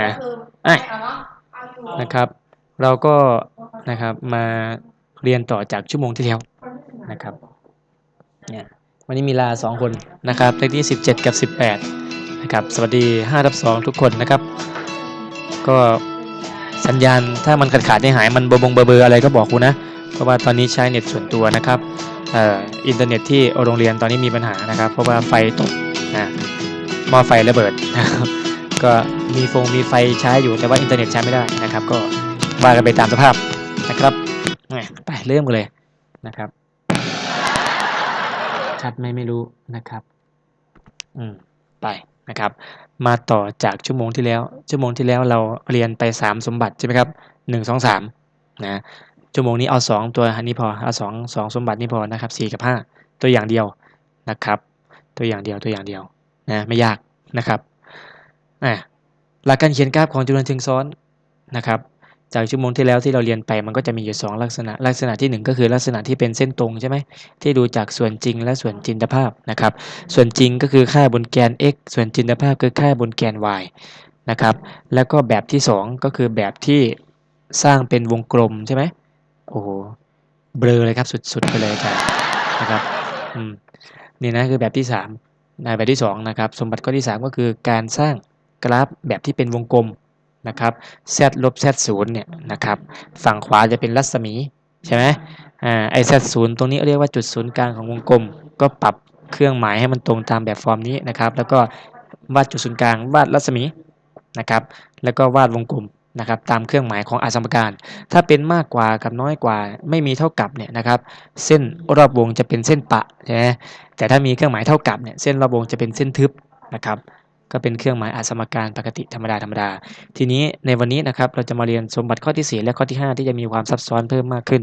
นะไอ้นะครับ เราก็นะครับมาเรียนต่อจากชั่วโมงที่แล้วนะครับเนี่ยวันนี้มีลาสองคนนะครับเลขที่ 17 กับ 18นะครับสวัสดี 5 รับ 2 ทุกคนนะครับ ก็สัญญาณถ้ามันขาดขาดๆหายๆมันเบอร์บงเบอร์เบอร์อะไรก็บอกกูนะ เพราะว่าตอนนี้ใช้เน็ตส่วนตัวนะครับเอ่ออินเทอร์เน็ตที่โรงเรียนตอนนี้มีปัญหานะครับ เพราะว่าไฟตกนะหม้อไฟระเบิดนะครับก็ มีฟงมีไฟใช้อยู่แต่ว่าอินเทอร์เน็ตใช้ไม่ได้นะครับ ก็ว่ากันไปตามสภาพนะครับไปเริ่มกันเลยนะครับ ชัดไหมไม่รู้นะครับ อืมไปนะครับ มาต่อจากชั่วโมงที่แล้ว ชั่วโมงที่แล้วเราเรียนไปสามสมบัติใช่ไหมครับหนึ่งสองสามนะชั่วโมงนี้เอาสองตัวนนี้พอเอาสองสองสมบัตินี้พอนะครับสี่กับห้าตัวอย่างเดียวนะครับ ตัวอย่างเดียวตัวอย่างเดียวนะไม่ยากนะครับอะ หลักการเขียนกราฟของจำนวนเชิงซ้อนนะครับจากชั่วโมงที่แล้วที่เราเรียนไปมันก็จะมีอยู่สองลักษณะ ลักษณะที่หนึ่งก็คือลักษณะที่เป็นเส้นตรงใช่ไหมที่ดูจากส่วนจริงและส่วนจินตภาพนะครับส่วนจริงก็คือค่าบนแกน x ส่วนจินตภาพคือค่าบนแกน y นะครับแล้วก็แบบที่ 2 ก็คือแบบที่สร้างเป็นวงกลมใช่ไหมโอ้โหเบลอเลยครับสุดๆไปเลยจารย์นะครับอืมนี่นะคือแบบที่3ในแบบที่2นะครับสมบัติข้อที่ 3 ก็คือการสร้าง กราฟแบบที่เป็นวงกลมนะครับ z ลบ z ศูนย์เนี่ยนะครับ ฝั่งขวาจะเป็นรัศมีใช่ไหมอ่าไอ z ศูนย์ตรงนี้เรียกว่าจุดศูนย์กลางของวงกลม ก็ปรับเครื่องหมายให้มันตรงตามแบบฟอร์มนี้นะครับ แล้วก็วาดจุดศูนย์กลางวาดรัศมีนะครับ แล้วก็วาดวงกลมนะครับตามเครื่องหมายของอาสมการ ถ้าเป็นมากกว่ากับน้อยกว่าไม่มีเท่ากับเนี่ยนะครับ เส้นรอบวงจะเป็นเส้นปะใช่ไหมแต่ถ้ามีเครื่องหมายเท่ากับเนี่ยเส้นรอบวงจะเป็นเส้นทึบนะครับ ก็เป็นเครื่องหมายอาสมการปกติธรรมดาธรรมดา ทีนี้ในวันนี้นะครับเราจะมาเรียนสมบัติข้อที่ 4 และข้อที่ 5 ที่จะมีความซับซ้อนเพิ่มมากขึ้น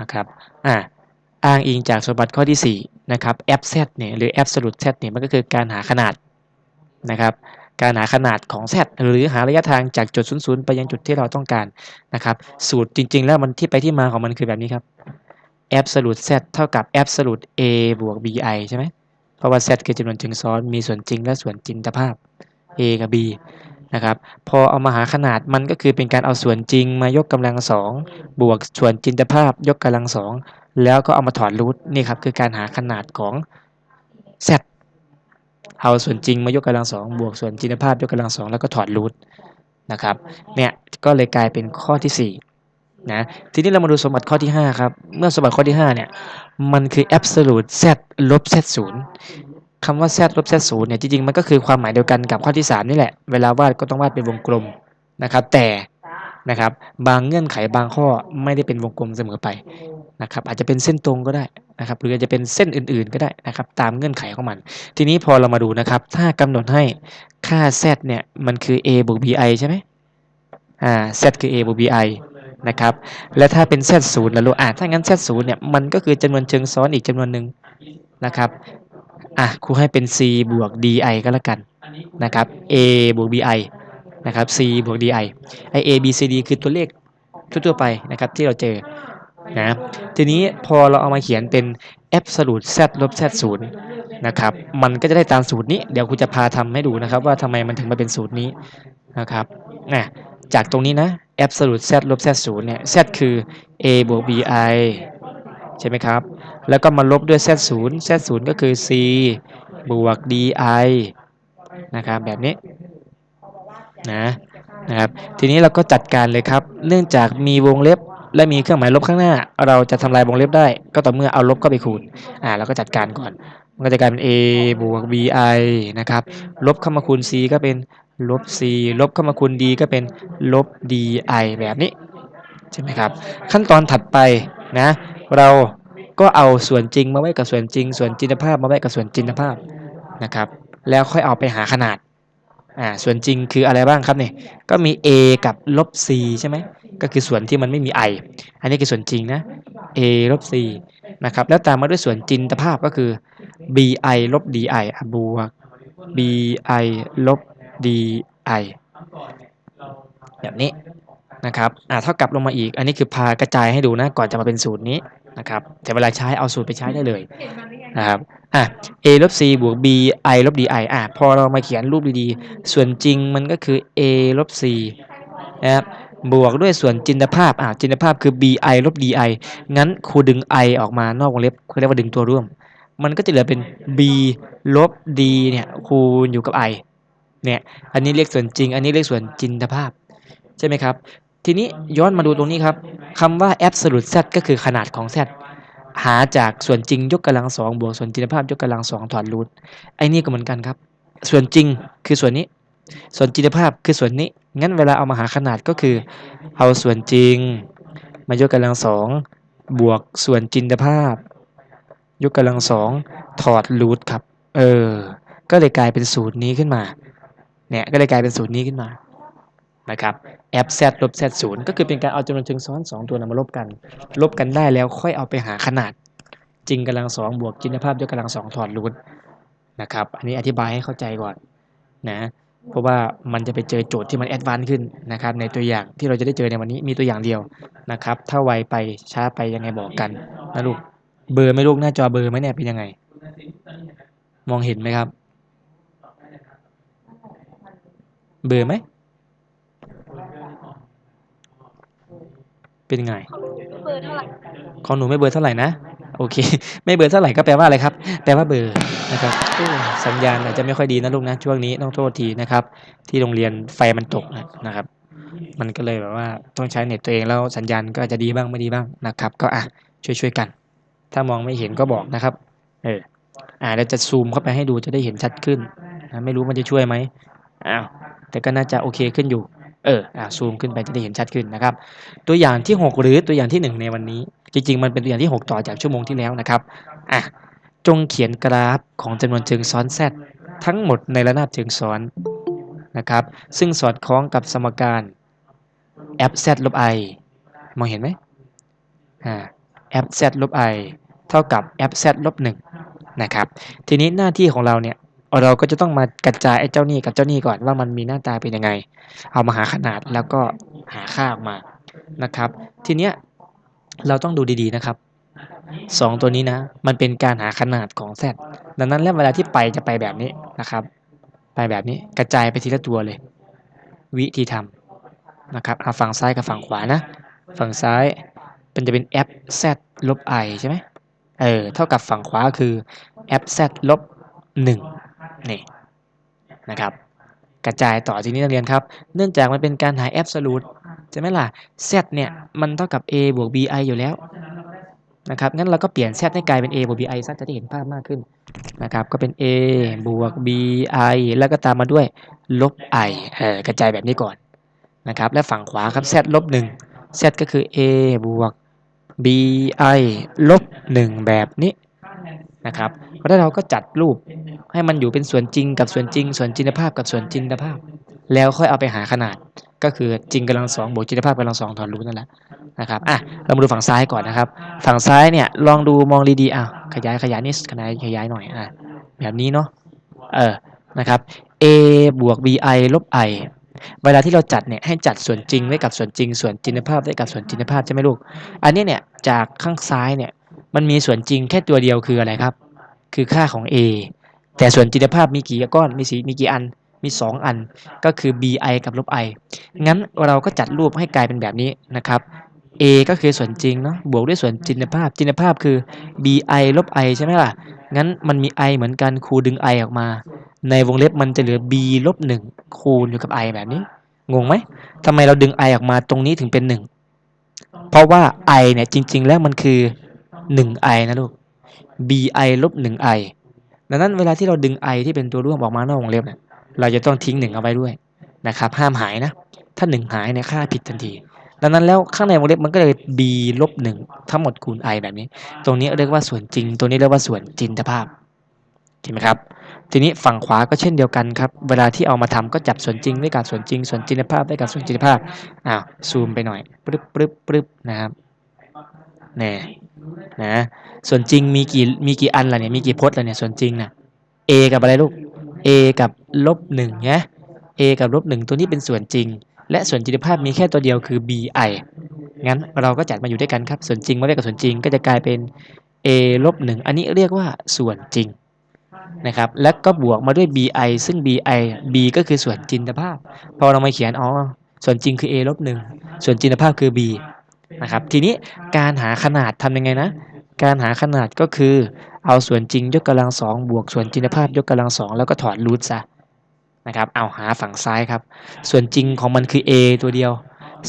นะครับอ่าอ้างอิงจากสมบัติข้อที่ 4 นะครับ f z เนี่ยหรือ absolute z เนี่ยมันก็คือการหาขนาดนะครับการหาขนาดของ z หรือหาระยะทางจากจุด0 0ไปยังจุดที่เราต้องการนะครับสูตรจริง ๆ แล้วมันที่ไปที่มาของมันคือแบบนี้ครับ absolute z เท่ากับ absolute a บวก bi ใช่ไหม เพราะว่า z คือจำนวนเชิงซ้อนมีส่วนจริงและส่วนจินตภาพ a กับ b นะครับพอเอามาหาขนาดมันก็คือเป็นการเอาส่วนจริงมายกกำลังสองบวกส่วนจินตภาพยกกำลังสองแล้วก็เอามาถอดรูทนี่ครับคือการหาขนาดของ z เอาส่วนจริงมายกกำลังสองบวกส่วนจินตภาพยกกำลังสองแล้วก็ถอดรูทนะครับเนี่ยก็เลยกลายเป็นข้อที่สี่ นะทีนี้เรามาดูสมบัติข้อที่ห้าครับ เมื่อสมบัติข้อที่ห้าเนี่ย มันคือ absolute z ลบ z ศูนย์คำว่า z ลบ z ศูนย์เนี่ย จริงๆ มันก็คือความหมายเดียวกันกับข้อที่ 3 นี่แหละ เวลาวาดก็ต้องวาดเป็นวงกลมนะครับ แต่นะครับบางเงื่อนไขบางข้อไม่ได้เป็นวงกลมเสมอไปนะครับอาจจะเป็นเส้นตรงก็ได้นะครับหรืออาจจะเป็นเส้นอื่นๆก็ได้นะครับตามเงื่อนไขของมัน ทีนี้พอเรามาดูนะครับ ถ้ากำหนดให้ค่า z เนี่ยมันคือ a บวก bi ใช่ไหมอ่า z คือ a บวก bi นะครับ และถ้าเป็น z ศูนย์นะลูกอ่าถ้างั้น z ศูนย์เนี่ยมันก็คือจำนวนเชิงซ้อนอีกจำนวนหนึ่งนะครับอะครูให้เป็น c บวก di ก็แล้วกันนะครับ a บวก bi นะครับ c บวก di ไอ a b c d คือตัวเลขทั่วๆไปนะครับที่เราเจอนะทีนี้พอเราเอามาเขียนเป็น absolute z ลบ z ศูนย์นะครับ มันก็จะได้ตามสูตรนี้ เดี๋ยวครูจะพาทำให้ดูนะครับ ว่าทำไมมันถึงมาเป็นสูตรนี้ นะครับนะจากตรงนี้นะ absolute z ลบ z ศูนย์เนี่ย z คือ a บวก bi ใช่ไหมครับ แล้วก็มาลบด้วย z ศูนย์ z ศูนย์ก็คือ c บวก di นะครับ แบบนี้นะนะครับ ทีนี้เราก็จัดการเลยครับ เนื่องจากมีวงเล็บและมีเครื่องหมายลบข้างหน้า เราจะทำลายวงเล็บได้ ก็ต่อเมื่อเอาลบเข้าไปคูณ อ่าเราก็จัดการก่อน มันก็จะกลายเป็น a บวก bi นะครับ ลบเข้ามาคูณ c ก็เป็น ลบ c ลบเข้ามาคูณ d ก็เป็นลบ di แบบนี้ใช่ไหมครับ ขั้นตอนถัดไปนะ เราก็เอาส่วนจริงมาไว้กับส่วนจริง ส่วนจินตภาพมาไว้กับส่วนจินตภาพนะครับ แล้วค่อยเอาไปหาขนาดอ่าส่วนจริงคืออะไรบ้างครับเนี่ยก็มี a กับลบ c ใช่ไหมก็คือส่วนที่มันไม่มี i อันนี้คือส่วนจริงนะ a ลบ c นะครับแล้วตามมาด้วยส่วนจินตภาพก็คือ bi ลบ di บวก bi ลบ di แบบนี้นะครับอ่าเท่ากับลงมาอีก อันนี้คือพากระจายให้ดูนะ ก่อนจะมาเป็นสูตรนี้นะครับ แต่เวลาใช้เอาสูตรไปใช้ได้เลยนะครับอะ a ลบ c บวก b i ลบ di อะพอเรามาเขียนรูปดีๆ ส่วนจริงมันก็คือ a ลบ c นะครับบวกด้วยส่วนจินตภาพอะจินตภาพคือ b i ลบ di งั้นครูดึง i ออกมานอกวงเล็บเขาเรียกว่าดึงตัวร่วม มันก็จะเหลือเป็น b ลบ d เนี่ยคูณอยู่กับ i เนี่ยอันนี้เรียกส่วนจริง อันนี้เรียกส่วนจินตภาพใช่ไหมครับ ทีนี้ย้อนมาดูตรงนี้ครับคำว่า absolute z ก็คือขนาดของ z หาจากส่วนจริงยกกำลังสองบวกส่วนจินตภาพยกกำลังสองถอดรูทไอ้นี่ก็เหมือนกันครับ ส่วนจริงคือส่วนนี้ ส่วนจินตภาพคือส่วนนี้ งั้นเวลาเอามาหาขนาดก็คือ เอาส่วนจริง มายกกำลังสองบวกส่วนจินตภาพ ยกกำลังสองถอดรูทครับ เออ ก็เลยกลายเป็นสูตรนี้ขึ้นมา เนี่ยก็เลยกลายเป็นสูตรนี้ขึ้นมานะครับ f z ลบ z ศูนย์ก็คือเป็นการเอาจำนวนเชิงซ้อน 2 ตัวนำมาลบกัน ลบกันได้แล้วค่อยเอาไปหาขนาด จริงกำลังสองบวกจินตภาพยกกำลังสองถอดรูทนะครับอันนี้อธิบายให้เข้าใจก่อนนะเพราะว่ามันจะไปเจอโจทย์ที่มันแอดวานซ์ขึ้นนะครับในตัวอย่างที่เราจะได้เจอในวันนี้มีตัวอย่างเดียวนะครับถ้าไวไปช้าไปยังไงบอกกันนะลูกเบอร์ไม่ลูกหน้าจอเบอร์ไหมเนี่ยเป็นยังไง มองเห็นไหมครับ เบอร์ไหม เป็นไงเบอร์เท่าไหร่ของหนูไม่เบอร์เท่าไหร่นะ โอเค ไม่เบอร์เท่าไหร่ก็แปลว่าอะไรครับ แปลว่าเบอร์นะครับโอ้สัญญาณอาจจะไม่ค่อยดีนะลูกนะ ช่วงนี้ต้องโทษทีนะครับ ที่โรงเรียนไฟมันตกนะครับ มันก็เลยแบบว่าต้องใช้เน็ตตัวเองแล้วสัญญาณก็อาจจะดีบ้างไม่ดีบ้างนะครับ ก็อะช่วยช่วยๆกัน ถ้ามองไม่เห็นก็บอกนะครับ เอออ่าเราจะซูมเข้าไปให้ดูจะได้เห็นชัดขึ้นนะไม่รู้มันจะช่วยไหมอ้าว แต่ก็น่าจะโอเคขึ้นอยู่ เอออ่าซูมขึ้นไปจะได้เห็นชัดขึ้นนะครับ ตัวอย่างที่ 6 หรือตัวอย่างที่ 1 ในวันนี้ จริง ๆ มันเป็นตัวอย่างที่ 6 ต่อจากชั่วโมงที่แล้วนะครับอะจงเขียนกราฟของจำนวนเชิงซ้อน z ทั้งหมดในระนาบเชิงซ้อนนะครับ ซึ่งสอดคล้องกับสมการ f z ลบ i มองเห็นไหมอ่า f z ลบ i เท่ากับ f z ลบ1นะครับ ทีนี้หน้าที่ของเราเนี่ย เราก็จะต้องมากระจายไอ้เจ้านี่กับเจ้านี่ก่อนว่ามันมีหน้าตาเป็นยังไง เอามาหาขนาดแล้วก็หาค่าออกมานะครับ ทีเนี้ยเราต้องดูดีๆนะครับสองตัวนี้นะ มันเป็นการหาขนาดของ z ดังนั้นแล้วเวลาที่ไปจะไปแบบนี้นะครับ ไปแบบนี้กระจายไปทีละตัวเลย วิธีทำนะครับเอาฝั่งซ้ายกับฝั่งขวานะ ฝั่งซ้ายเป็นจะเป็น f z ลบ i ใช่ไหมเออเท่ากับฝั่งขวาคือ f z ลบ1 นี่นะครับกระจายต่อทีนี้นักเรียนครับ เนื่องจากมันเป็นการหา absolute ใช่ไหมล่ะ z เนี่ยมันเท่ากับ a บวก bi อยู่แล้วนะครับงั้นเราก็เปลี่ยน z ให้กลายเป็น a บวก bi ซะจะได้เห็นภาพมากขึ้นนะครับก็เป็น a บวก bi แล้วก็ตามมาด้วยลบ i เออกระจายแบบนี้ก่อนนะครับและฝั่งขวาครับ z ลบ1 z ก็คือ a บวก bi ลบ1แบบนี้ นะครับแล้วเราก็จัดรูปให้มันอยู่เป็นส่วนจริงกับส่วนจริง ส่วนจินตภาพกับส่วนจินตภาพ แล้วค่อยเอาไปหาขนาด ก็คือจริงกำลังสองบวกจินตภาพกำลังสองถอนรูทนั่นแหละนะครับอะเรามาดูฝั่งซ้ายก่อนนะครับ ฝั่งซ้ายเนี่ยลองดูมองดีๆอะขยายขยายนิดขยายขยายหน่อยอะแบบนี้เนาะเออนะครับ a บวก bi ลบ i เวลาที่เราจัดเนี่ยให้จัดส่วนจริงไว้กับส่วนจริง ส่วนจินตภาพไว้กับส่วนจินตภาพใช่ไหมลูก อันนี้เนี่ยจากข้างซ้ายเนี่ย มันมีส่วนจริงแค่ตัวเดียวคืออะไรครับ คือค่าของ a แต่ส่วนจินตภาพมีกี่ก้อนมีสีมีกี่อันมี 2 อันก็คือ bi กับลบ i งั้นเราก็จัดรูปให้กลายเป็นแบบนี้นะครับ a ก็คือส่วนจริงเนาะบวกด้วยส่วนจินตภาพจินตภาพคือ bi ลบ i ใช่ไหมล่ะ งั้นมันมี i เหมือนกันครูดึง i ออกมา ในวงเล็บมันจะเหลือ b ลบ1คูณอยู่กับ i แบบนี้ งงไหมทำไมเราดึง i ออกมาตรงนี้ถึงเป็น 1 เพราะว่า i เนี่ยจริง ๆ แล้วมันคือ 1i นะลูก bi ลบ 1i ดังนั้นเวลาที่เราดึง i ที่เป็นตัวร่วมออกมานอกวงเล็บเนี่ยเราจะต้องทิ้ง 1 เอาไว้ด้วยนะครับ ห้ามหายนะ ถ้า 1 หายเนี่ยค่าผิดทันที ดังนั้นแล้วข้างในวงเล็บมันก็เลย b ลบ 1 ทั้งหมดคูณ i แบบนี้ ตรงนี้เรียกว่าส่วนจริง ตัวนี้เรียกว่าส่วนจินตภาพเห็นไหมครับ ทีนี้ฝั่งขวาก็เช่นเดียวกันครับ เวลาที่เอามาทำก็จับส่วนจริงไว้กับส่วนจริง ส่วนจินตภาพไว้กับส่วนจินตภาพ อ้าว ซูมไปหน่อยปึ๊บปึ๊บปึ๊บนะครับแน่ นะส่วนจริงมีกี่มีกี่อันล่ะเนี่ยมีกี่พจน์ล่ะเนี่ยส่วนจริงน่ะ a กับอะไรลูก a กับลบหนึ่งนะ a กับลบหนึ่งตัวนี้เป็นส่วนจริง และส่วนจินตภาพมีแค่ตัวเดียวคือ bi งั้นเราก็จัดมาอยู่ด้วยกันครับ ส่วนจริงมาด้วยกับส่วนจริงก็จะกลายเป็น a ลบ1อันนี้เรียกว่าส่วนจริงนะครับ แล้วก็บวกมาด้วย bi ซึ่ง bi b ก็คือส่วนจินตภาพ พอเรามาเขียนอ๋อส่วนจริงคือ a ลบ1ส่วนจินตภาพคือ b นะครับ ทีนี้การหาขนาดทำยังไงนะ การหาขนาดก็คือเอาส่วนจริงยกกำลังสองบวกส่วนจินตภาพยกกำลังสองแล้วก็ถอดรูทซะนะครับ เอาหาฝั่งซ้ายครับ ส่วนจริงของมันคือ a ตัวเดียว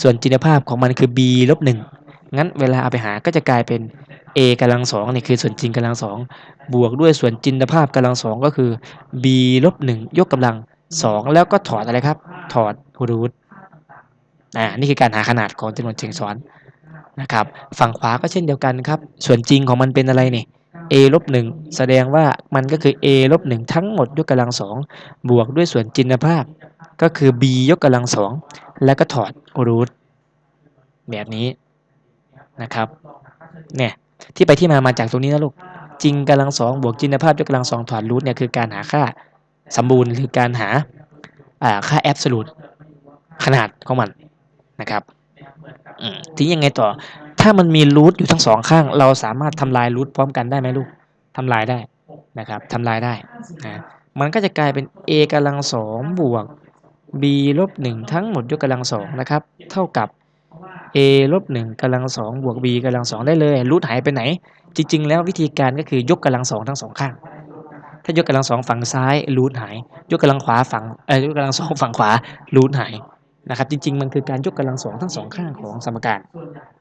ส่วนจินตภาพของมันคือ b ลบหนึ่งงั้นเวลาเอาไปหาก็จะกลายเป็น a กำลังสองนี่คือส่วนจริงกำลังสองบวกด้วยส่วนจินตภาพกำลังสองก็คือ b ลบหนึ่งยกกำลังสองแล้วก็ถอดอะไรครับ ถอดรูทอ่านี่คือการหาขนาดของจำนวนเชิงซ้อน นะครับ ฝั่งขวาก็เช่นเดียวกันครับ ส่วนจริงของมันเป็นอะไรนี่ a ลบหนึ่งแสดงว่ามันก็คือ a ลบหนึ่งทั้งหมดยกกำลังสองบวกด้วยส่วนจินภาพ ก็คือ b ยกกำลังสองแล้วก็ถอดรูทแบบนี้นะครับเนี่ยที่ไปที่มามาจากตรงนี้นะลูกจริงกำลังสองบวกจินภาพยกกำลังสองถอดรูทเนี่ยคือการหาค่าสมบูรณ์หรือการหาค่าแอบสูตรขนาดของมันนะครับ ทีนี้ยังไงต่อ ถ้ามันมีรูทอยู่ทั้งสองข้าง เราสามารถทำลายรูทพร้อมกันได้ไหมลูกทำลายได้นะครับทำลายได้นะมันก็จะกลายเป็น a กำลังสองบวก b ลบหนึ่งทั้งหมดยกกำลังสองนะครับ เท่ากับ a ลบหนึ่งกำลังสองบวก b กำลังสองได้เลยรูทหายไปไหน จริง ๆ แล้ววิธีการก็คือยกกำลังสองทั้งสองข้าง ถ้ายกกำลังสองฝั่งซ้ายรูทหาย ยกกำลังขวาฝั่งเอ่ยกกำลังสองฝั่งขวารูทหาย นะครับจริงๆ มันคือการยกกำลังสองทั้งสองข้างของสมการ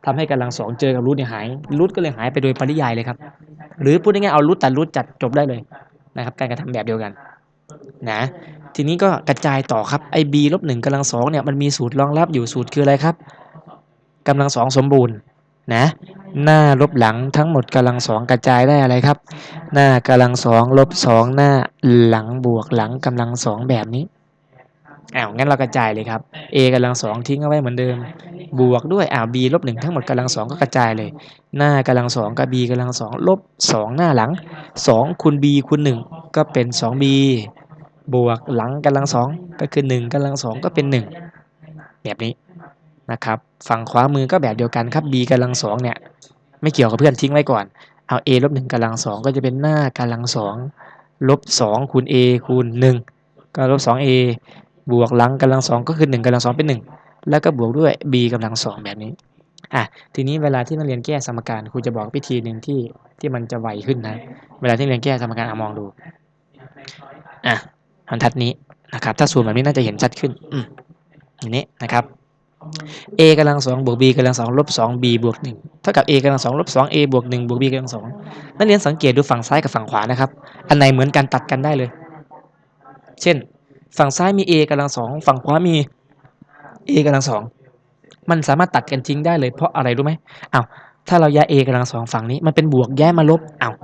ทำให้กำลังสองเจอกับรูทเนี่ยหายรูทก็เลยหายไปโดยปริยายเลยครับ หรือพูดง่ายๆเอารูทตัดรูทจัดจบได้เลยนะครับ การกระทำแบบเดียวกันนะทีนี้ก็กระจายต่อครับไอ b ลบหนึ่งกำลังสองเนี่ยมันมีสูตรรองรับอยู่สูตรคืออะไรครับกำลังสองสมบูรณ์นะหน้าลบหลังทั้งหมดกำลังสองกระจายได้อะไรครับ หน้ากำลังสองลบสองหน้าหลังบวกหลังกำลังสองแบบนี้ อ้าวงั้นเรากระจายเลยครับ a กำลังสองทิ้งเอาไว้เหมือนเดิม บวกด้วยอ้าว b ลบหนึ่งทั้งหมดกำลังสองก็กระจายเลย หน้ากำลังสองกับ b กำลังสองลบสองหน้าหลังสองคูณ b คูณหนึ่งก็เป็นสอง b บวกหลังกำลังสองก็คือหนึ่งกำลังสองก็เป็นหนึ่งแบบนี้นะครับ ฝั่งขวามือก็แบบเดียวกันครับ b กำลังสองเนี่ยไม่เกี่ยวกับเพื่อนทิ้งไว้ก่อน เอา a ลบหนึ่งกำลังสองก็จะเป็นหน้ากำลังสองลบสองคูณ a คูณหนึ่งก็ลบสอง a บวกหลังกำลังสองก็คือหนึ่งกำลังสองเป็นหนึ่งแล้วก็บวกด้วย b กำลังสองแบบนี้อะทีนี้เวลาที่นักเรียนแก้สมการครูจะบอกวิธีหนึ่งที่ที่มันจะไวขึ้นนะ เวลาที่เรียนแก้สมการอมองดูอะบรรทัดนี้นะครับ ถ้าสูมแบบนี้น่าจะเห็นชัดขึ้นอืมอย่างนี้นะครับ a กำลังสองบวก b กำลังสองลบสอง b บวกหนึ่งเท่ากับ a กำลังสองลบสอง a บวกหนึ่งบวก b กำลังสองนักเรียนสังเกตดูฝั่งซ้ายกับฝั่งขวานะครับ อันไหนเหมือนกันตัดกันได้เลย เช่น ฝั่งซ้ายมี a กำลังสองฝั่งขวามี a กำลังสองมันสามารถตัดกันทิ้งได้เลยเพราะอะไรรู้ไหมอ้าวถ้าเราย้าย a กำลังสองฝั่งนี้มันเป็นบวกย้ายมาลบอ้าว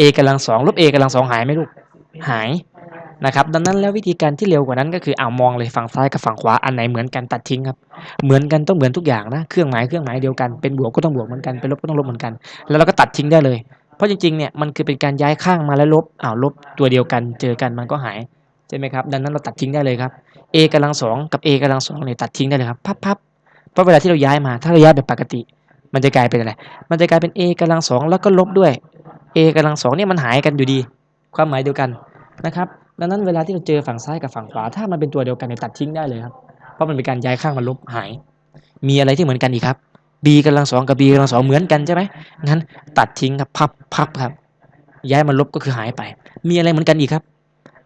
a กำลังสองลบ a กำลังสองหายไหมลูกหายนะครับดังนั้นแล้ววิธีการที่เร็วกว่านั้นก็คือเอามองเลยฝั่งซ้ายกับฝั่งขวาอันไหนเหมือนกันตัดทิ้งครับเหมือนกันต้องเหมือนทุกอย่างนะเครื่องหมายเครื่องหมายเดียวกันเป็นบวกก็ต้องบวกเหมือนกันเป็นลบก็ต้องลบเหมือนกัน แล้วเราก็ตัดทิ้งได้เลย เพราะจริงๆเนี่ยมันคือเป็นการย้ายข้างมาแล้วลบอ้าวลบตัวเดียวกันเจอกันมันก็หาย ใช่ไหมครับดังนั้นเราตัดทิ้งได้เลยครับ a กำลังสองกับ a กำลังสองเนี่ยตัดทิ้งได้เลยครับพับพับเพราะเวลาที่เราย้ายมา ถ้าเราย้ายแบบปกติ มันจะกลายเป็นอะไร มันจะกลายเป็น a กำลังสองแล้วก็ลบด้วย a กำลังสองเนี่ยมันหายกันอยู่ดี ความหมายเดียวกันนะครับดังนั้นเวลาที่เราเจอฝั่งซ้ายกับฝั่งขวา ถ้ามันเป็นตัวเดียวกันเนี่ยตัดทิ้งได้เลยครับเพราะมันเป็นการย้ายข้างมาลบหาย มีอะไรที่เหมือนกันอีกครับ b กำลังสองกับ b กำลังสองเหมือนกันใช่ไหมงั้นตัดทิ้งครับพับพับครับย้ายมาลบก็คือหายไป มีอะไรเหมือนกันอีกครับ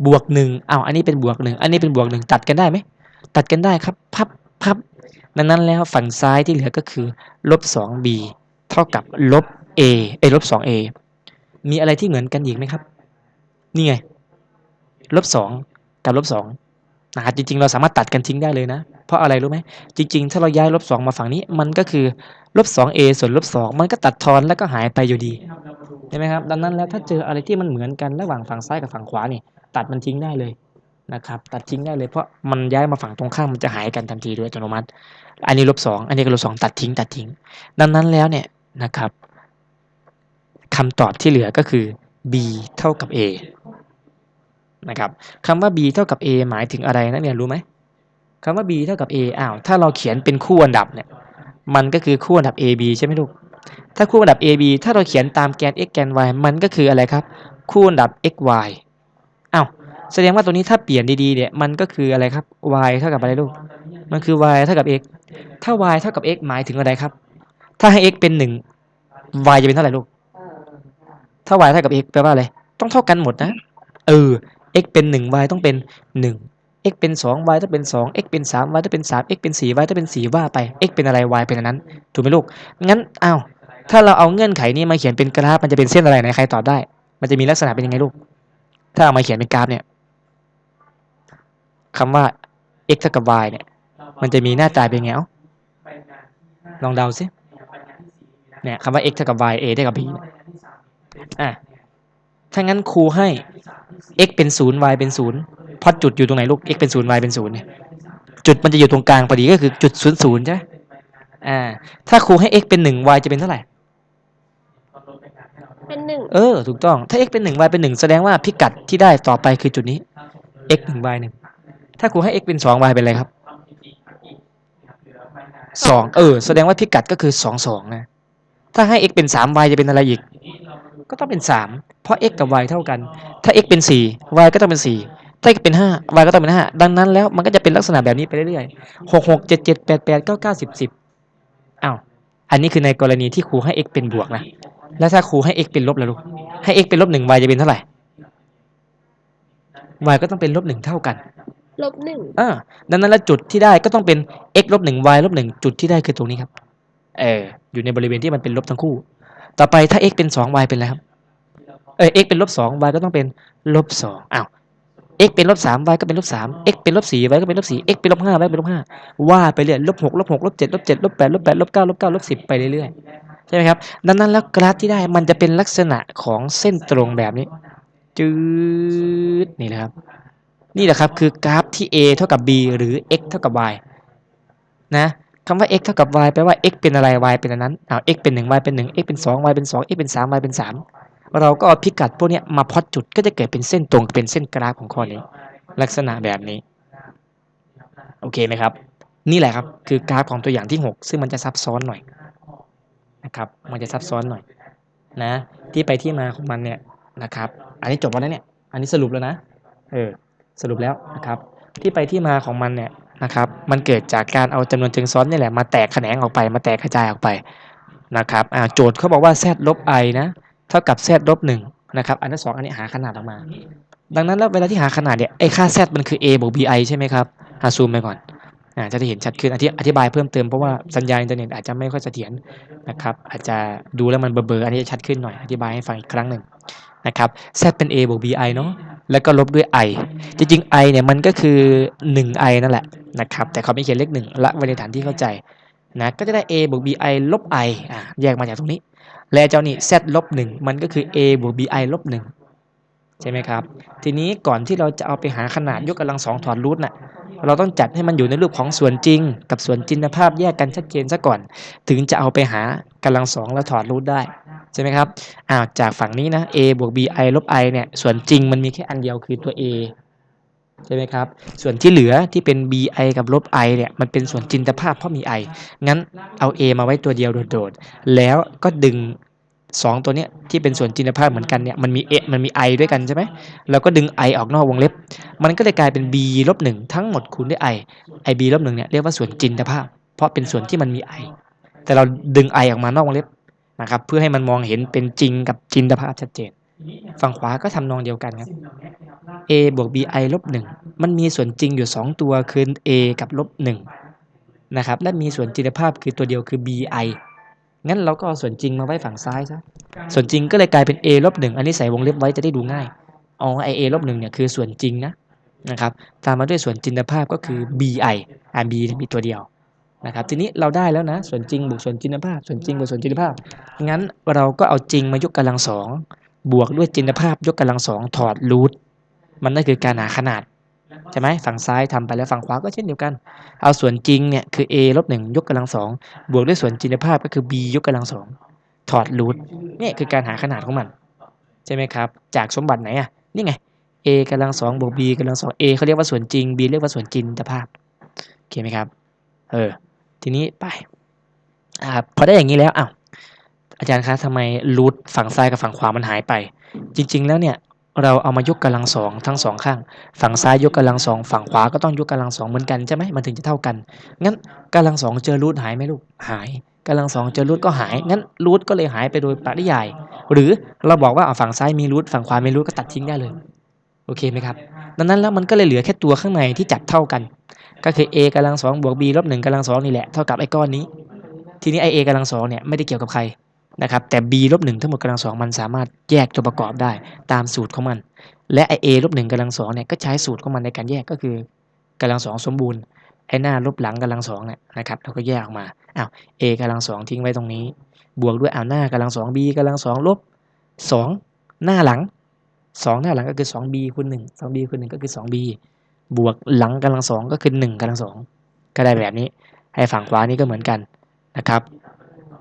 บวกหนึ่งอ้าวอันนี้เป็นบวกหนึ่งอันนี้เป็นบวกหนึ่งตัดกันได้ไหมตัดกันได้ครับพับพับดังนั้นแล้วฝั่งซ้ายที่เหลือก็คือลบสอง b เท่ากับลบ a เอลบสอง a มีอะไรที่เหมือนกันอีกไหมครับ นี่ไงลบสองกับลบสองนะครับจริงๆ เราสามารถตัดกันทิ้งได้เลยนะ เพราะอะไรรู้ไหมจริง ๆ ถ้าเราย้ายลบสองมาฝั่งนี้ มันก็คือลบสอง a ส่วนลบสองมันก็ตัดทอนแล้วก็หายไปอยู่ดีใช่ไหมครับ ดังนั้นแล้วถ้าเจออะไรที่มันเหมือนกันระหว่างฝั่งซ้ายกับฝั่งขวานี่ ตัดมันทิ้งได้เลยนะครับ ตัดทิ้งได้เลยเพราะมันย้ายมาฝั่งตรงข้ามมันจะหายกันทันทีโดยอัตโนมัติ อันนี้ลบสองอันนี้ก็ลบสองตัดทิ้งตัดทิ้ง ดังนั้นแล้วเนี่ยนะครับคำตอบที่เหลือก็คือ b เท่ากับ a นะครับคำว่า b เท่ากับ a หมายถึงอะไรนักเรียนรู้ไหมคำว่า b เท่ากับ a อ้าวถ้าเราเขียนเป็นคู่อันดับเนี่ยมันก็คือคู่อันดับ a b ใช่ไหมลูกถ้าคู่อันดับ AB ถ้าเราเขียนตามแกน x แกน y มันก็คืออะไรครับ คู่อันดับ x y อ้าวแสดงว่าตัวนี้ถ้าเปลี่ยนดีๆเนี่ยมันก็คืออะไรครับ y เท่ากับอะไรลูก มันคือ y เท่ากับ x ถ้า y เท่ากับ x หมายถึงอะไรครับ ถ้าให้ x เป็นหนึ่ง y จะเป็นเท่าไหร่ลูก ถ้า y เท่ากับ x แปลว่าอะไร ต้องเท่ากันหมดนะ เออ x เป็นหนึ่ง y ต้องเป็นหนึ่ง x เป็นสอง y ต้องเป็นสอง x เป็นสาม y ต้องเป็นสาม x เป็นสี่ y ต้องเป็นสี่ว่าไป x เป็นอะไร y เป็นอันนั้น ถูกไหมลูก งั้น อ้าว ถ้าเราเอาเงื่อนไขนี้มาเขียนเป็นกราฟ มันจะเป็นเส้นอะไรไหนใครตอบได้ มันจะมีลักษณะเป็นยังไงลูก ถ้าเอามาเขียนเป็นกราฟเนี่ยคำว่า x เท่ากับ y เนี่ย มันจะมีหน้าตาเป็นยังไงเอ้าลองเดาสิเนี่ยคำว่า x เท่ากับ y a เท่ากับ b อะถ้างั้นครูให้ x เป็นศูนย์ y เป็นศูนย์พอจุดอยู่ตรงไหนลูก x เป็นศูนย์ y เป็นศูนย์เนี่ยจุดมันจะอยู่ตรงกลางพอดีก็คือจุดศูนย์ศูนย์ใช่ไหมอ่า ถ้าครูให้ x เป็นหนึ่ง y จะเป็นเท่าไหร่ เป็นหนึ่งเออ ถูกต้อง ถ้า x เป็นหนึ่ง y เป็นหนึ่งแสดงว่าพิกัดที่ได้ต่อไปคือจุดนี้ x หนึ่ง y หนึ่ง ถ้าครูให้ x เป็นสอง y เป็นอะไรครับสองเออ แสดงว่าพิกัดก็คือสองสองนะ ถ้าให้ x เป็นสาม y จะเป็นอะไรอีก ก็ต้องเป็นสามเพราะ x กับ y เท่ากัน ถ้า x เป็นสี่ y ก็ต้องเป็นสี่ถ้า x เป็นห้า y ก็ต้องเป็นห้าดังนั้นแล้วมันก็จะเป็นลักษณะแบบนี้ไปเรื่อยๆหกหกเจ็ดเจ็ดแปดแปดเก้าเก้าสิบสิบอ้าวอันนี้คือในกรณีที่ครูให้ x เป็นบวกนะ แล้วถ้าครูให้ x เป็นลบล่ะลูก ให้ x เป็นลบหนึ่ง y จะเป็นเท่าไหร่ y ก็ต้องเป็นลบหนึ่งเท่ากัน ลบหนึ่งอ่าดังนั้นแล้วจุดที่ได้ก็ต้องเป็น x ลบหนึ่ง y ลบหนึ่งจุดที่ได้คือตรงนี้ครับ เออ อยู่ในบริเวณที่มันเป็นลบทั้งคู่ ต่อไปถ้า x เป็นสอง y เป็นอะไรครับ เออ x เป็นลบสอง y ก็ต้องเป็นลบสองอ้าว x เป็นลบสาม y ก็เป็นลบสาม x เป็นลบสี่ y ก็เป็นลบสี่ x เป็นลบห้า y เป็นลบห้าว่าไปเรื่อยลบหกลบหกลบเจ็ดลบเจ็ดลบแปดลบแปดลบเก้าลบเก้าลบสิบไปเรื่อยๆ ใช่ไหมครับ ดังนั้นแล้วกราฟที่ได้มันจะเป็นลักษณะของเส้นตรงแบบนี้ จืดนี่แหละครับ นี่แหละครับคือกราฟที่ a เท่ากับ b หรือ x เท่ากับ y นะคำว่า x เท่ากับ y แปลว่า x เป็นอะไร y เป็นอันนั้นเอา x เป็น 1 y เป็น 1 x เป็น 2 y เป็น 2 x เป็น 3 y เป็น 3 เราก็เอาพิกัดพวกนี้มาพอตจุดก็จะเกิดเป็นเส้นตรงเป็นเส้นกราฟของข้อนี้ ลักษณะแบบนี้ โอเคไหมครับ นี่แหละครับคือกราฟของตัวอย่างที่ 6 ซึ่งมันจะซับซ้อนหน่อย นะครับ มันจะซับซ้อนหน่อยนะ ที่ไปที่มาของมันเนี่ยนะครับ อันนี้จบแล้วนะเนี่ย อันนี้สรุปแล้วนะ เออ สรุปแล้วนะครับ ที่ไปที่มาของมันเนี่ยนะครับ มันเกิดจากการเอาจำนวนเชิงซ้อนนี่แหละมาแตกแขนงออกไป มาแตกกระจายออกไปนะครับ อ่า โจทย์เขาบอกว่า z ลบ i นะ เท่ากับ z ลบหนึ่งนะครับ อันที่สองอันนี้หาขนาดออกมา ดังนั้นแล้วเวลาที่หาขนาดเนี่ย ไอ้ค่า z มันคือ a บวก bi ใช่ไหมครับหาซูมไปก่อน จะได้เห็นชัดขึ้นอธิอธิบายเพิ่มเติมเพราะว่าสัญญาณอินเทอร์เน็ตอาจจะไม่ค่อยเสถียรนะครับอาจจะดูแล้วมันเบลอๆอันนี้จะชัดขึ้นหน่อยอธิบายให้ฟังอีกครั้งหนึ่งนะครับ z เป็น a บวก bi เนาะแล้วก็ลบด้วย i จริงๆ i เนี่ยมันก็คือ 1i นั่นแหละนะครับแต่เขาไม่เขียนเลขหนึ่งละไว้ในฐานที่เข้าใจนะก็จะได้ a บวก bi ลบ i อ่าแยกมาจากตรงนี้ และเจ้านี่ z ลบหนึ่งมันก็คือ a บวก bi ลบหนึ่งใช่ไหมครับ ทีนี้ก่อนที่เราจะเอาไปหาขนาดยกกำลังสองถอดรูทน่ะ เราต้องจัดให้มันอยู่ในรูปของส่วนจริง กับส่วนจินตภาพแยกกันชัดเจนซะก่อน ถึงจะเอาไปหากำลังสองแล้วถอดรูทได้ใช่ไหมครับอ้าวจากฝั่งนี้นะ a บวก bi ลบ i เนี่ยส่วนจริงมันมีแค่อันเดียวคือตัว a ใช่ไหมครับ ส่วนที่เหลือที่เป็น bi กับลบ i เนี่ยมันเป็นส่วนจินตภาพเพราะมี i งั้นเอา a มาไว้ตัวเดียวโดดๆแล้วก็ดึง 2ตัวเนี้ยที่เป็นส่วนจินตภาพเหมือนกันเนี่ยมันมี a มันมี i ด้วยกันใช่ไหมเราก็ดึง i ออกนอกวงเล็บ มันก็เลยกลายเป็น b ลบหนึ่งทั้งหมดคูณด้วย i i b ลบหนึ่งเนี่ยเรียกว่าส่วนจินตภาพ เพราะเป็นส่วนที่มันมี i แต่เราดึง i ออกมานอกวงเล็บนะครับเพื่อให้มันมองเห็นเป็นจริงกับจินตภาพชัดเจน ฝั่งขวาก็ทำนองเดียวกันครับ a บวก bi ลบหนึ่งมันมีส่วนจริงอยู่ 2 ตัวคือ a กับลบหนึ่งนะครับและมีส่วนจินตภาพคือตัวเดียวคือ bi งั้นเราก็เอาส่วนจริงมาไว้ฝั่งซ้ายซะ ส่วนจริงก็เลยกลายเป็น a ลบหนึ่งอันนี้ใส่วงเล็บไว้จะได้ดูง่ายอ๋อไอลบหนึ่งเนี่ยคือส่วนจริงนะนะครับ ตามมาด้วยส่วนจินตภาพก็คือ bi อ่า b มีตัวเดียวนะครับ ทีนี้เราได้แล้วนะ ส่วนจริงบวกส่วนจินตภาพ ส่วนจริงบวกส่วนจินตภาพ งั้นเราก็เอาจริงมายกกำลังสองบวกด้วยจินตภาพยกกำลังสองถอดรูท มันนั่นคือการหาขนาด ใช่ไหมฝั่งซ้ายทำไปแล้วฝั่งขวาก็เช่นเดียวกัน เอาส่วนจริงเนี่ยคือ a ลบหนึ่งยกกำลังสองบวกด้วยส่วนจินตภาพก็คือ b ยกกำลังสองถอดรูทเนี่ยคือการหาขนาดของมัน ใช่ไหมครับ จากสมบัติไหนอะนี่ไง a กำลังสองบวก b กำลังสอง a เขาเรียกว่าส่วนจริง b เรียกว่าส่วนจินตภาพโอเคไหมครับเออทีนี้ไปอ่าพอได้อย่างนี้แล้วอ้าวอาจารย์คะทำไมรูทฝั่งซ้ายกับฝั่งขวามันหายไป จริง ๆ แล้วเนี่ย เราเอามายกกำลังสองทั้งสองข้าง ฝั่งซ้ายยกกำลังสองฝั่งขวาก็ต้องยกกำลังสองเหมือนกันใช่ไหมมันถึงจะเท่ากันงั้นกำลังสองเจอรูทหายไหมลูกหายกำลังสองเจอรูทก็หายงั้นรูทก็เลยหายไปโดยปริยาย หรือเราบอกว่าฝั่งซ้ายมีรูทฝั่งขวามีรูทก็ตัดทิ้งได้เลยโอเคไหมครับดังนั้นแล้วมันก็เลยเหลือแค่ตัวข้างในที่จับเท่ากัน ก็คือ a กำลังสองบวก b ลบหนึ่งกำลังสองนี่แหละเท่ากับไอ้ก้อนนี้ ทีนี้ไอ a กำลังสองเนี่ยไม่ได้เกี่ยวกับใคร นะครับแต่ b ลบหนึ่งทั้งหมดกำลังสองมันสามารถแยกตัวประกอบได้ตามสูตรของมัน และไอ a ลบหนึ่งกำลังสองเนี่ยก็ใช้สูตรของมันในการแยกก็คือกำลังสองสมบูรณ์ไอหน้าลบหลังกำลังสองเนี่ยนะครับเราก็แยกออกมาอ้าว a กำลังสองทิ้งไว้ตรงนี้ บวกด้วยอ้าวหน้ากำลังสอง b กำลังสองลบสองหน้าหลังสองหน้าหลังก็คือสอง b คูณหนึ่งสอง b คูณหนึ่งก็คือสอง b บวกหลังกำลังสองก็คือหนึ่งกำลังสองก็ได้แบบนี้ให้ฝั่งขวานี้ก็เหมือนกันนะครับ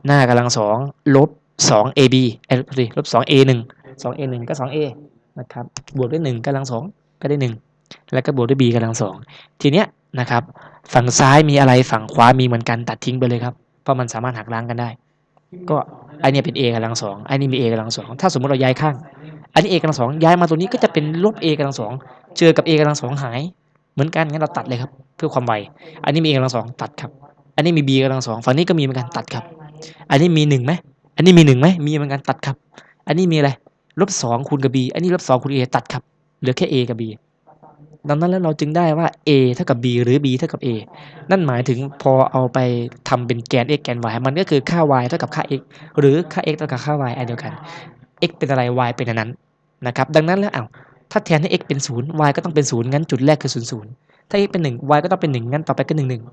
หน้ากำลังสองลบสอง ab เอ้ยสิลบสอง a หนึ่งสอง a หนึ่งก็สอง a นะครับบวกด้วยหนึ่งกำลังสองก็ได้หนึ่งแล้วก็บวกด้วย b กำลังสองทีเนี้ยนะครับฝั่งซ้ายมีอะไรฝั่งขวามีเหมือนกันตัดทิ้งไปเลยครับเพราะมันสามารถหักล้างกันได้ ก็อันนี้เป็น a กำลังสองอันนี้มี a กำลังสองถ้าสมมติเราย้ายข้าง อันนี้ a กำลังสองย้ายมาตัวนี้ก็จะเป็นลบ a กำลังสองเจอกับ a กำลังสองหาย เหมือนกันงั้นเราตัดเลยครับ เพื่อความไวอันนี้มี a กำลังสองตัดครับ อันนี้มี b กำลังสองฝั่งนี้ก็มีเหมือนกันตัดครับ อันนี้มีหนึ่งไหมอันนี้มีหนึ่งไหมมีเหมือนกันตัดครับ อันนี้มีอะไรลบสองคูณกับ b อันนี้ลบสองคูณ a ตัดครับเหลือแค่ a กับ b ดังนั้นแล้วเราจึงได้ว่า a เท่ากับ b หรือ b เท่ากับ a นั่นหมายถึงพอเอาไปทำเป็นแกน x แกน y มันก็คือค่า y เท่ากับค่า x หรือค่า x เท่ากับค่า y อันเดียวกัน x เป็นอะไร y เป็นอันนั้นนะครับ ดังนั้นแล้วอ้าวถ้าแทนให้ x เป็นศูนย์ y ก็ต้องเป็นศูนย์งั้นจุดแรกคือศูนย์ศูนย์ถ้า x เป็นหนึ่ง y ก็ต้องเป็นหนึ่งงั้นต่อไปก็หนึ่งหนึ่ง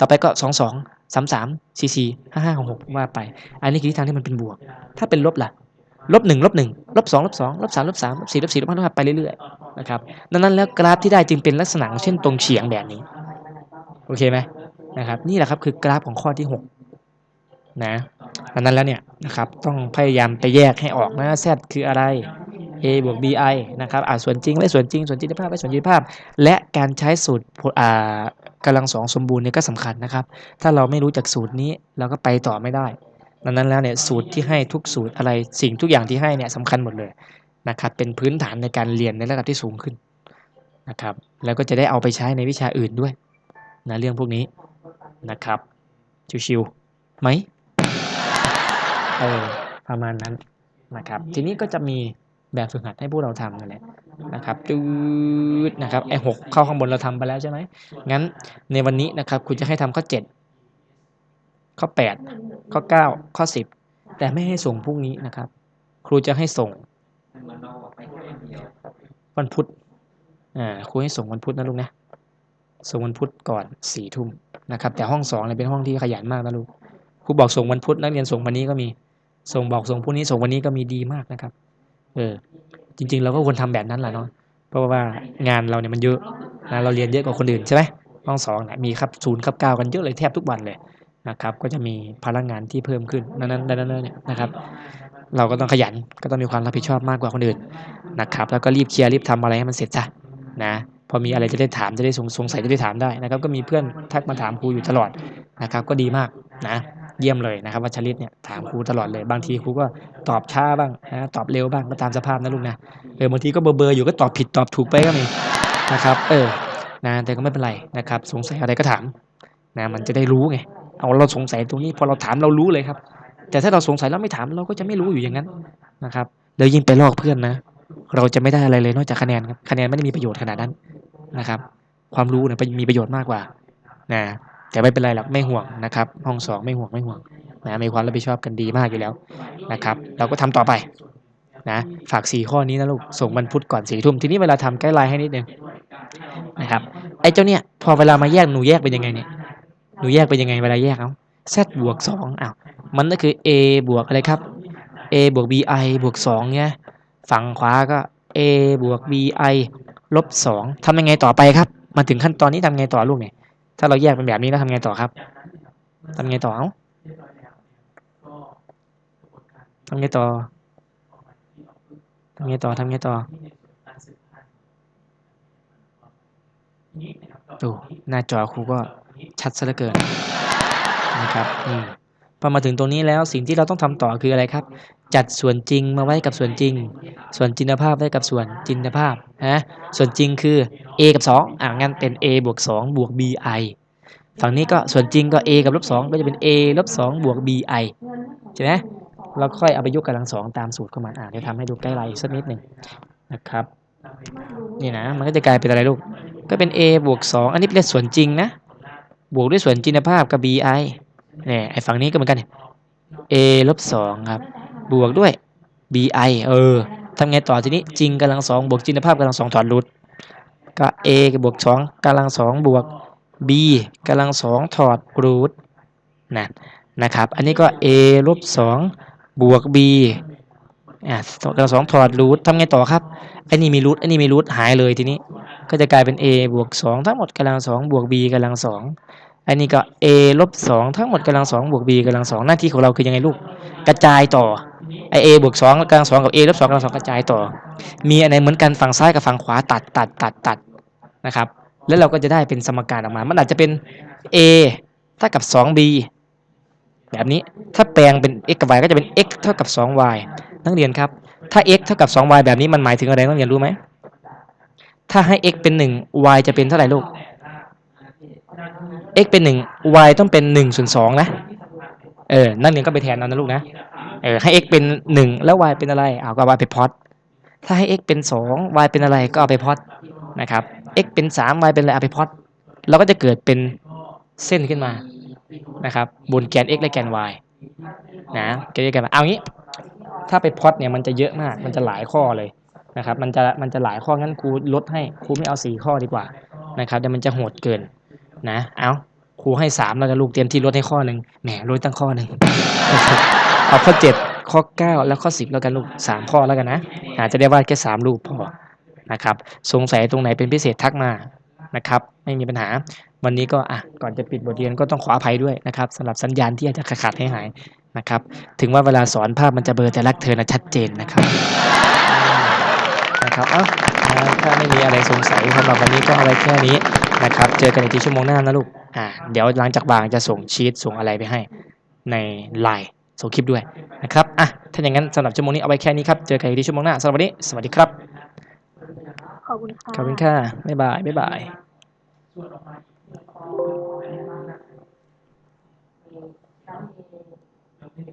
ต่อไปก็สอง สามสามสี่สี่ห้าห้าหกหกว่าไป อันนี้คือทิศทางที่มันเป็นบวก ถ้าเป็นลบล่ะลบหนึ่งลบหนึ่งลบสองลบสองลบสามลบสามลบสี่ลบสี่ลบห้าลบห้าไปเรื่อยๆนะครับดังนั้นแล้วกราฟที่ได้จึงเป็นลักษณะเช่นตรงเฉียงแบบนี้ โอเคไหมนะครับ นี่แหละครับคือกราฟของข้อที่หกนะดังนั้นแล้วเนี่ยนะครับต้องพยายามไปแยกให้ออกนะ z คืออะไร a บวก bi นะครับอ่าส่วนจริงไว้ส่วนจริง ส่วนจริงภาพไว้ส่วนจริงภาพ และการใช้สูตรอ่ากำลังสองสมบูรณ์เนี่ยก็สำคัญนะครับ ถ้าเราไม่รู้จักสูตรนี้เราก็ไปต่อไม่ได้ดังนั้นแล้วเนี่ยสูตรที่ให้ทุกสูตรอะไรสิ่งทุกอย่างที่ให้เนี่ยสำคัญหมดเลยนะครับเป็นพื้นฐานในการเรียนในระดับที่สูงขึ้นนะครับแล้วก็จะได้เอาไปใช้ในวิชาอื่นด้วยนะเรื่องพวกนี้นะครับชิวๆไหมเออประมาณนั้นนะครับทีนี้ก็จะมี แบบฝึกหัดให้พวกเราทำนั่นแหละนะครับจืดนะครับไอหกเข้าข้างบนเราทำไปแล้วใช่ไหมงั้นในวันนี้นะครับคุณจะให้ทำข้อเจ็ดข้อแปดข้อ 9 ข้อ 10 แต่ไม่ให้ส่งพรุ่งนี้นะครับ ครูจะให้ส่งวันพุธอ่าครูให้ส่งวันพุธนะลูกนะส่งวันพุธก่อนสี่ทุ่มนะครับ แต่ห้องสองเนี่ยเป็นห้องที่ขยันมากนะลูกครูบอกส่งวันพุธนักเรียนส่งวันนี้ก็มี ส่งบอกส่งพรุ่งนี้ส่งวันนี้ก็มีดีมากนะครับ เออ จริง ๆ เราก็ควรทำแบบนั้นแหละเนาะเพราะว่างานเราเนี่ยมันเยอะนะเราเรียนเยอะกว่าคนอื่นใช่ไหมห้องสองเนี่ยมีครับศูนย์ครับเก้ากันเยอะเลยแทบทุกวันเลยนะครับ ก็จะมีพลังงานที่เพิ่มขึ้นนั้นนั้นนั้นเนี่ยนะครับ เราก็ต้องขยันก็ต้องมีความรับผิดชอบมากกว่าคนอื่นนะครับ แล้วก็รีบเคลียร์รีบทำอะไรให้มันเสร็จซะนะพอมีอะไรจะได้ถามจะได้สงสัยจะได้ถามได้นะครับ ก็มีเพื่อนทักมาถามครูอยู่ตลอดนะครับ ก็ดีมากนะ เยี่ยมเลยนะครับวัชริตเนี่ยถามครูตลอดเลยบางทีครูก็ตอบช้าบ้างนะตอบเร็วบ้างก็ตามสภาพนะลูกนะเออบางทีก็เบอร์เบอร์อยู่ก็ตอบผิดตอบถูกไปก็มีนะครับ เออนะแต่ก็ไม่เป็นไรนะครับ สงสัยอะไรก็ถามนะมันจะได้รู้ไงเอาเราสงสัยตรงนี้พอเราถามเรารู้เลยครับ แต่ถ้าเราสงสัยแล้วไม่ถามเราก็จะไม่รู้อยู่อย่างนั้นนะครับแล้วยิ่งไปลอกเพื่อนนะ เราจะไม่ได้อะไรเลยนอกจากคะแนนครับคะแนนไม่ได้มีประโยชน์ขนาดนั้นนะครับ ความรู้เนี่ยมีประโยชน์มากกว่านะ แต่ไม่เป็นไรหรอกไม่ห่วงนะครับ ห้องสองไม่ห่วงไม่ห่วงนะมีความรับผิดชอบกันดีมากอยู่แล้วนะครับ เราก็ทำต่อไปนะฝากสี่ข้อนี้นะลูกส่งวันพุธก่อนสี่ทุ่มทีนี้เวลาทำใกล้ไลน์ให้นิดนึงนะครับไอ้เจ้าเนี่ยพอเวลามาแยกหนูแยกเป็นยังไงเนี่ยหนูแยกเป็นยังไงเวลาแยกเอา z บวกสองอ้าวมันก็คือ a บวกอะไรครับ a บวก bi บวกสองเนี่ยฝั่งขวาก็ a บวก bi ลบสองทำยังไงต่อไปครับ มาถึงขั้นตอนนี้ทำไงต่อลูกเนี่ย ถ้าเราแยกเป็นแบบนี้แล้วทำไงต่อครับทำไงต่อเอ้าทำไงต่อทำไงต่อทำไงต่อดูหน้าจอครูก็ชัดซะเหลือเกินนะครับอืมพอมาถึงตรงนี้แล้วสิ่งที่เราต้องทำต่อคืออะไรครับ จัดส่วนจริงมาไว้กับส่วนจริง ส่วนจินภาพไว้กับส่วนจินภาพนะส่วนจริงคือ a กับ 2อ่างั้นเป็น a บวก2บวก bi ฝั่งนี้ก็ส่วนจริงก็ a กับลบ2ก็จะเป็น a ลบ2บวก bi ใช่ไหมเราค่อยเอาไปยกกำลังสองตามสูตรเข้ามาอ่าเดี๋ยวทำให้ดูใกล้ไลน์สักนิดหนึ่งนะครับนี่นะมันก็จะกลายเป็นอะไรลูก ก็เป็น a บวก2อันนี้เป็นส่วนจริงนะ บวกด้วยส่วนจินภาพกับ bi เนี่ยไอ้ฝั่งนี้ก็เหมือนกัน a ลบ2ครับ บวกด้วย bi เออทำไงต่อทีนี้จริงกำลังสองบวกจินภาพกำลังสองถอดรูทก็ a กับบวก2กำลังสองบวก b กำลังสองถอดรูทนะนะครับ อันนี้ก็ a ลบ2บวก b อะกำลังสองถอดรูททำไงต่อครับอันนี้มีรูทอันนี้มีรูทหายเลยทีนี้ ก็จะกลายเป็น a บวก2ทั้งหมดกำลังสองบวก b กำลังสองอันนี้ก็ a ลบ2ทั้งหมดกำลังสองบวก b กำลังสองหน้าที่ของเราคือยังไงลูก กระจายต่อ ไอ a บวก2กำลังสองกับ a ลบ2กำลังสองกระจายต่อ มีอันไหนเหมือนกันฝั่งซ้ายกับฝั่งขวาตัดตัดตัดตัดนะครับ แล้วเราก็จะได้เป็นสมการออกมา มันอาจจะเป็น a เท่ากับ 2b แบบนี้ถ้าแปลงเป็น x กับ y ก็จะเป็น x เท่ากับ 2y นักเรียนครับ ถ้า x เท่ากับ 2y แบบนี้มันหมายถึงอะไรนักเรียนรู้ไหม ถ้าให้ x เป็น 1 y จะเป็นเท่าไหร่ลูก x เป็น 1 y ต้องเป็น1ส่วน2นะ เออ นักเรียนก็ไปแทนเอานะลูกนะ เออ ให้ x เป็น1แล้ว y เป็นอะไร เอาก็ y ไปพอดถ้าให้ x เป็น2 y เป็นอะไรก็เอาไปพอดนะครับ x เป็น3 y เป็นอะไรเอาไปพอดเราก็จะเกิดเป็นเส้นขึ้นมานะครับ บนแกน x และแกน y นะแกน x แกน y เอางี้ ถ้าไปพอดเนี่ยมันจะเยอะมาก มันจะหลายข้อเลยนะครับ มันจะมันจะหลายข้องั้นครูลดให้ครูไม่เอาสี่ข้อดีกว่านะครับเดี๋ยวมันจะโหดเกินนะ เอา ครูให้สามแล้วกันลูกเตรียมที่ลดให้ข้อหนึ่งแหมลดตั้งข้อหนึ่งเอาข้อเจ็ดข้อเก้าแล้วข้อสิบแล้วกันลูกสามข้อแล้วกันนะอาจจะได้วาดแค่สามรูปพอนะครับ สงสัยตรงไหนเป็นพิเศษทักมานะครับ ไม่มีปัญหาวันนี้ก็อะก่อนจะปิดบทเรียนก็ต้องขออภัยด้วยนะครับสำหรับสัญญาณที่อาจจะขาดให้หายนะครับ ถึงว่าเวลาสอนภาพมันจะเบลอแต่รักเธอนะชัดเจนนะครับนะครับเอ้านะถ้าไม่มีอะไรสงสัยสำหรับวันนี้ก็เอาไว้แค่นี้นะครับ เจอกันอีกทีชั่วโมงหน้านะลูก อ่าเดี๋ยวหลังจากวางจะส่งชีตส่งอะไรไปให้ในไลน์ส่งคลิปด้วยนะครับอะถ้าอย่างนั้นสำหรับชั่วโมงนี้เอาไว้แค่นี้ครับ เจอกันอีกที่ชั่วโมงหน้าสวัสดีสวัสดีครับ ขอบคุณค่ะขอบคุณค่ะบ๊ายบายบ๊ายบายแล้วมี